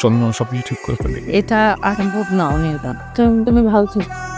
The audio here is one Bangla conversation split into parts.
চল না সব কিছু ঠিক করে ফেলি এটা সম্ভব না অনির্বাণ। তুমি ভালো থেকো।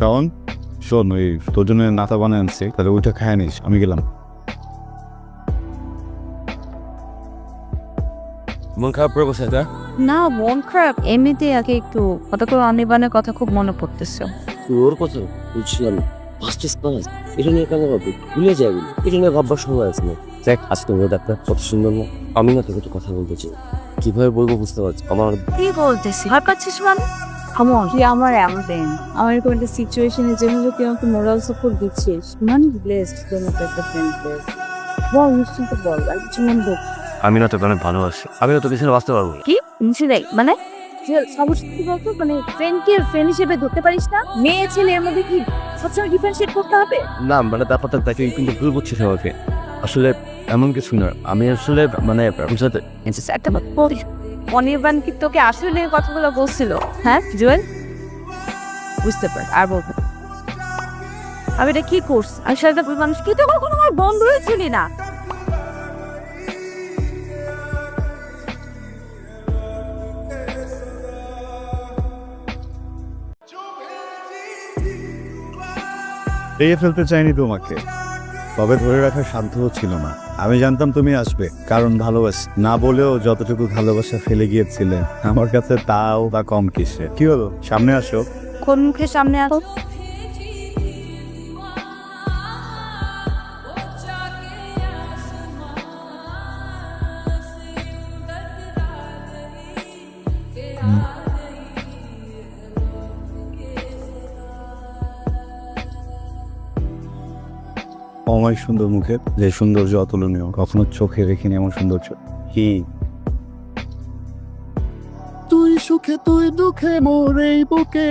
শাওন শোন ওই তোর জন্য নাতা বানিয়ে আনছে তাহলে ওইটা খায় নিস আমি গেলাম। মন খারাপ করে বসে এটা না মন খারাপ। এমনিতে আগে একটু হঠাৎ করে অনির্বাণের কথা খুব মনে পড়তেছে। ওর কথা বুঝছিলাম ফার্স্ট ক্লাস এটা নিয়ে কেন ভাববি? ভুলে যাবি এটা নিয়ে ভাববার সময় আছে না। দেখ আজকে ওয়েদারটা কত সুন্দর না। আমি না তোকে একটু কথা বলতে চাই। কীভাবে বলব বুঝতে পারছি আমার কি বলতেছি ভয় পাচ্ছিস মানে? তুই আমার এমন আমার এরকম একটা সিচুয়েশনে যেভাবে তুই আমাকে মোরাল সাপোর্ট দিচ্ছিস মান ব্লেসড তোর মতো একটা ফ্রেন্ড বল নিশ্চিন্ত বল আর কিছু মন হোক আমি না তোকে অনেক ভালোবাসি। আমি না তোকে ছেড়ে বাঁচতে পারব। কি? নিচে দেখ মানে? সমস্যা কি বলতো? মানে ফ্রেন্ডকে ফ্রেন্ড হিসেবে ধরতে পারিস না। মেয়ে ছেলে এর মধ্যে কি সবসময় ডিফারেন্সিয়েট করতে হবে? না মানে ব্যাপারটা তাকে কিন্তু ভুল বুঝছিস আমাকে। আসলে এমন কিছু না। আমি আসলে মানে আপনার সাথে একটা বলি অনির্বাণ কি তোকে আসলে কথাগুলো বলছিল। হ্যাঁ জুয়েল? বুঝতে পার, আর বলব আমি এটা কি করছি? আমি সাথে মানুষ কি তো কখনো আমার বন্ধু হয়েছিলি না। পেয়ে ফেলতে চাইনি তোমাকে। তবে ধরে রাখার সাধ্য ছিল না। আমি জানতাম তুমি আসবে কারণ ভালোবাসি। না বলেও যতটুকু ভালোবাসা ফেলে গিয়েছিলে আমার কাছে তাও বা কম কিসে। কি হলো? সামনে আসো। কোন মুখে সামনে আসো? অমায় সুন্দর মুখে যে সৌন্দর্য অতুলনীয়, কখনো চোখে রেখিনি এমন সৌন্দর্য। কি? তুই সুখে, তুই দুঃখে, মোর এই বুকে